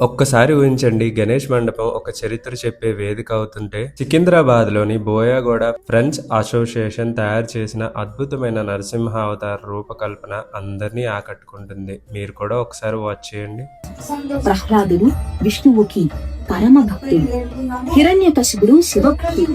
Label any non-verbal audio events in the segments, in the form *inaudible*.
ఒక్కసారి ఊహించండి గణేష్ మండపం ఒక చరిత్ర చెప్పే వేదిక అవుతుంటే సికింద్రాబాద్లోని బోయాగూడ ఫ్రెంచ్ అసోసియేషన్ తయారు చేసిన అద్భుతమైన నరసింహ అవతార రూపకల్పన అందరినీ ఆకట్టుకుంటుంది. మీరు కూడా ఒకసారి వాచ్ చేయండి. ప్రహ్లాదుడు విష్ణువుకి పరమ భక్తుడు హిరణ్యకశిపుడు శివభక్తుడు.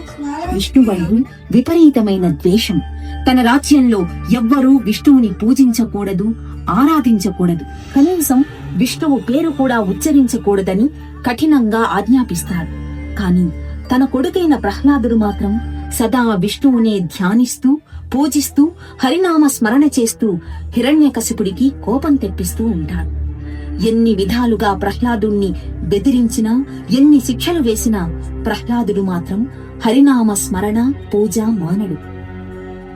విష్ణువందు విపరీతమైన ద్వేషం తన రాజ్యంలో ఎవ్వరూ విష్ణువుని పూజించకూడదు ఆరాధించకూడదు. కనీసం విష్ణువు పేరు కూడా ఉచ్చరించకూడదని కఠినంగా ఆజ్ఞాపిస్తాడు కాని తన కొడుకైన ప్రహ్లాదుడు మాత్రం సదా విష్ణువునే ధ్యానిస్తూ పూజిస్తూ హరినామ స్మరణ చేస్తూ హిరణ్యకశిపుడికి కోపం తెప్పిస్తూ ఉంటాడు. ఎన్ని విధాలుగా ప్రహ్లాదుణ్ణి బెదిరించినా ఎన్ని శిక్షలు వేసినా ప్రహ్లాదుడు మాత్రం హరినామ స్మరణ పూజ మానడు.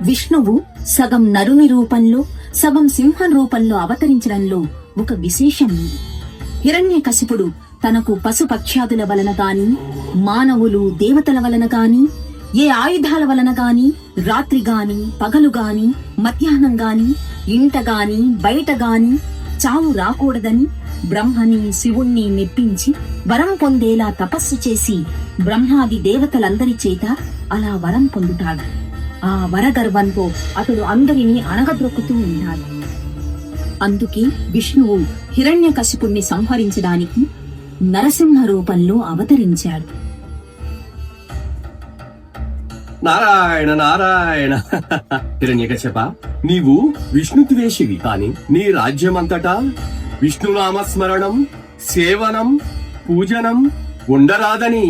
విష్ణువు సగం నరుని రూపంలో సగం సింహం రూపంలో అవతరించడంలో ఒక విశేషం. ఉంది హిరణ్యకశిపుడు తనకు పశుపక్ష్యాదుల వలన గాని మానవులు దేవతల వలన గాని ఏ ఆయుధాల వలన గాని రాత్రి గాని పగలు గాని మధ్యాహ్నం గాని ఇంట గాని బయట గాని చావు రాకూడదని బ్రహ్మని శివుణ్ణి మెప్పించి వరం పొందేలా తపస్సు చేసి బ్రహ్మాది దేవతలందరి చేత అలా వరం పొందుతాడు. ఆ వరగర్వంతో అతడు అందరినీ అణగద్రొక్కుతూ ఉన్నాడు. అందుకే విష్ణువు హిరణ్యకశిపుణ్ణి సంహరించడానికి నరసింహ రూపంలో అవతరించాడు. నారాయణ నారాయణ. హిరణ్యకశప నీవు విష్ణుద్వేషివి కాని నీ రాజ్యమంతటా విష్ణునామస్మరణం సేవనం పూజనం ఉండరాదని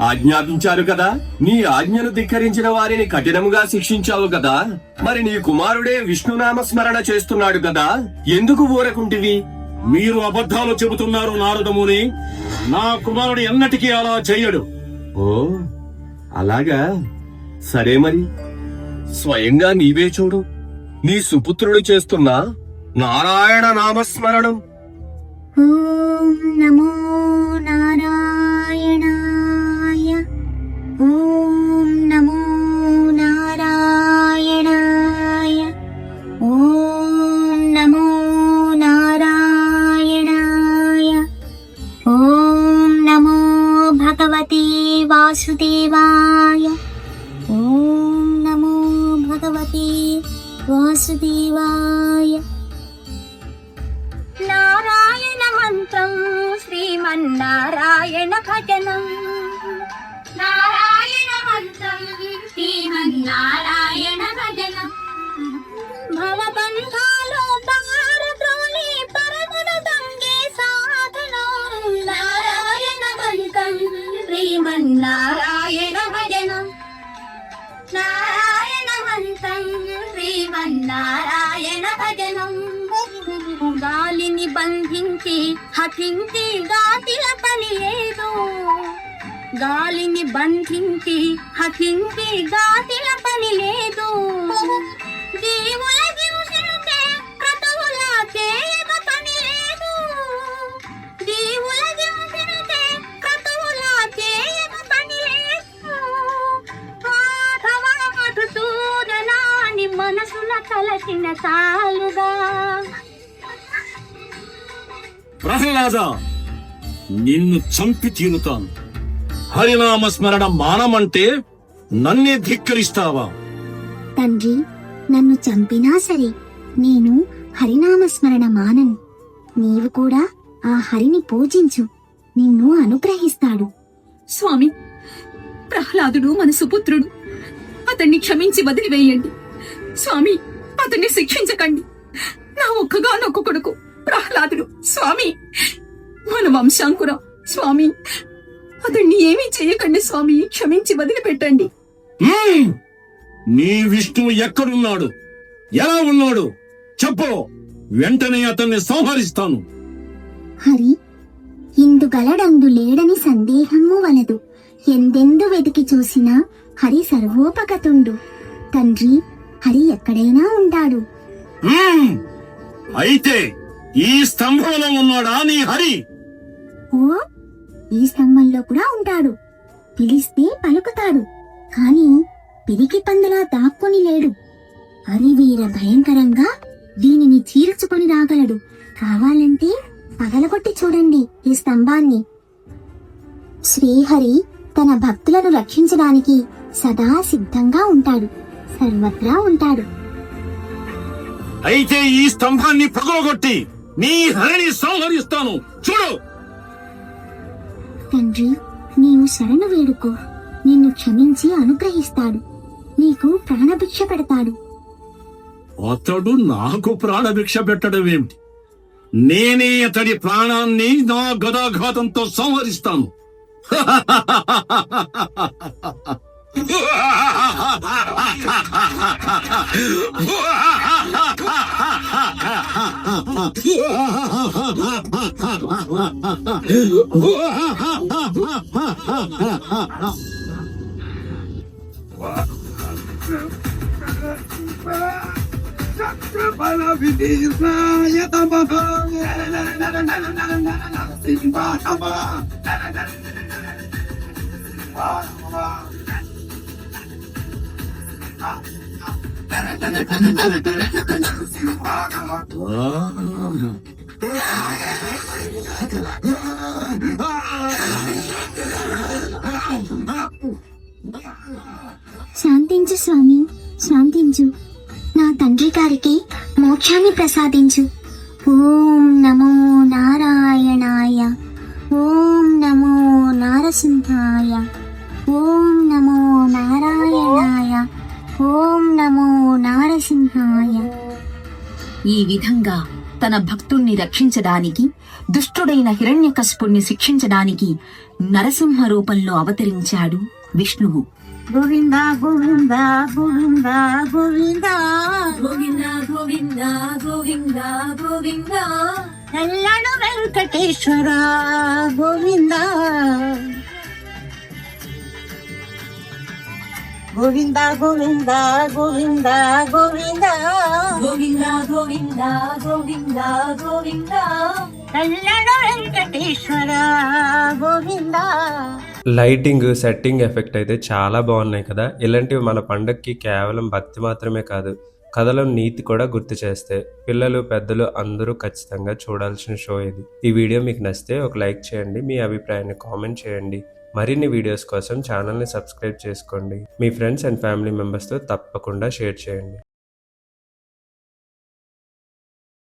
ఆజ్ఞాపించారు కదా. నీ ఆజ్ఞను ధిక్కరించిన వారిని కఠినముగా శిక్షించావు కదా. మరి నీ కుమారుడే విష్ణునామ స్మరణ చేస్తున్నాడు కదా. ఎందుకు ఊరకుంటివి? మీరు అబద్ధాలు చెబుతున్నారు నారదముని నా కుమారుడు ఎన్నటికీ అలా చేయడు ఓ అలాగా? సరే మరి. స్వయంగా నీవే చూడు. నీ సుపుత్రుడు చేస్తున్న నారాయణ నామస్మరణం. నమో నారాయణ ॐ नमो नारायणाय ॐ नमो नारायणाय ॐ नमो भगवते वासुदेवाय ॐ नमो भगवते वासुदेवाय नारायणमन्त्रं श्रीमन्नारायणभजनम् గాలిని బంధించి హఠించి గాతిల పని లేదు గాలిని బంధించి హఠించి గాతిల పని లేదు దేవుల హింసించే క్రతువుల చేయక పని లేదు దేవుల హింసించే క్రతువుల చేయక పని లేదు మాధవ చూడనాని మనసుల కలసిన చాలుగా ప్రహ్లాద నిన్ను చంపి తీరుతాను హరినామ స్మరణ మానమంటే నన్నే ధిక్కరిస్తావా? తండ్రి నన్ను చంపినా సరే నేను హరినామస్మరణ మానను. నీవు కూడా ఆ హరిని పూజించు నిన్ను అనుగ్రహిస్తాడు. స్వామి ప్రహ్లాదుడు మన సుపుత్రుడు అతన్ని క్షమించి వదిలివేయండి. స్వామి అతన్ని శిక్షించకండి. నా ఒక్కగానొక్క కొడుకు. ప్రహ్లాదుడు స్వామి. మన వంశాంకురం స్వామి. అతన్ని ఏమీ చేయకండి స్వామి. క్షమించి వదిలిపెట్టండి. హ్మ్! నీ విష్ణువు ఎక్కడున్నాడు? ఎలా ఉన్నాడు? చెప్పు. వెంటనే అతన్ని సంహరిస్తాను. హరి ఇందుగలడందు లేడని సందేహము వలదు. ఎందెందు వెతికి చూసినా హరి సర్వోపగతుండు తండ్రి హరి ఎక్కడైనా ఉంటాడు హ్మ్! అయితే ఈ స్తంభంలో ఉన్నాడా నీ హరి? ఓ ఈ స్తంభంలో కూడా ఉంటాడు. పిలిస్తే పలుకుతాడు. కాని పిరికి పందలా దాక్కుని లేడు. హరి వీర భయంకరంగా దీనిని చీల్చుకొని రాగలడు. కావాలంటే పగలగొట్టి చూడండి ఈ స్తంభాన్ని. శ్రీహరి తన భక్తులను రక్షించడానికి సదా సిద్ధంగా ఉంటాడు. సర్వత్రా ఉంటాడు. అయితే ఈ స్తంభాన్ని పగలగొట్టి నీ హరిని సంహరిస్తాను. చూడు! తండ్రి నీవు శరణు వేడుకో. నిన్ను క్షమించి అనుగ్రహిస్తాడు. నీకు ప్రాణభిక్ష పెడతాడు. అతడు నాకు ప్రాణభిక్ష పెట్టడం ఏమిటి నేనే అతడి ప్రాణాన్ని నా గదాఘాతంతో సంహరిస్తాను. *laughs* Wow. శాంతించు స్వామి శాంతించు. నా తండ్రి గారికి మోక్షాన్ని ప్రసాదించు. ఓం నమో నారాయణ ఈ విధంగా తన భక్తుణ్ణి రక్షించడానికి దుష్టుడైన హిరణ్యకశిపుణ్ణి శిక్షించడానికి నరసింహ రూపంలో అవతరించాడు విష్ణువు. Govinda Govinda Govinda Govinda. Govinda Govinda Govinda Govinda. నల్లడు Venkateswara Govinda. Govinda Govinda Govinda Govinda. Govinda Govinda Govinda Govinda. Venkateswara Govinda. Lighting setting effect అయితే చాలా బాగున్నాయి కదా. ఇలాంటివి మన పండక్కి కేవలం భక్తి మాత్రమే కాదు కథలో నీతి కూడా గుర్తు చేస్తాయి. పిల్లలు పెద్దలు అందరూ ఖచ్చితంగా చూడాల్సిన షో ఇది. ఈ వీడియో మీకు నచ్చితే ఒక లైక్ చేయండి మీ అభిప్రాయాన్ని కామెంట్ చేయండి. మరిన్ని వీడియోస్ కోసం ఛానల్ని సబ్స్క్రైబ్ చేసుకోండి. మీ ఫ్రెండ్స్ అండ్ ఫ్యామిలీ మెంబర్స్తో తప్పకుండా షేర్ చేయండి.